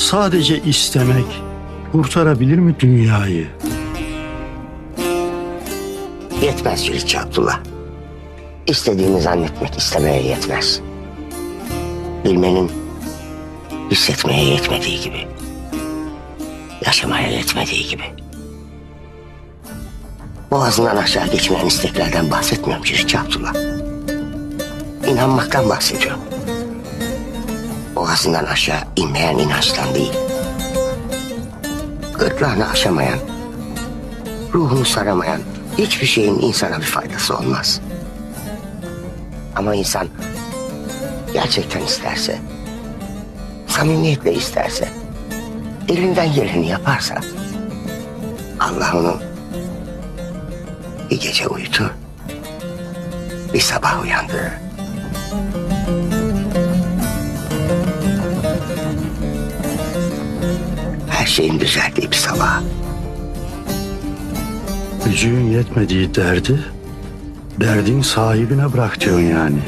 sadece istemek kurtarabilir mi dünyayı? Yetmez Ciritçi Abdullah. İstediğini zannetmek istemeye yetmez. Bilmenin hissetmeye yetmediği gibi. Yaşamaya yetmediği gibi. Boğazından aşağı geçmeyen isteklerden bahsetmiyorum Ciritçi Abdullah. İnanmaktan bahsediyorum. Boğazından aşağı inmeyen inançtan değil. Gırtlağını aşamayan, ruhunu saramayan hiçbir şeyin insana bir faydası olmaz. Ama insan gerçekten isterse, samimiyetle isterse, elinden geleni yaparsa Allah onu bir gece uyutur, bir sabah uyandırır. Şeyin düzeldiği bir sabah. Gücün yetmediği derdi, derdin sahibine bırak diyorsun yani.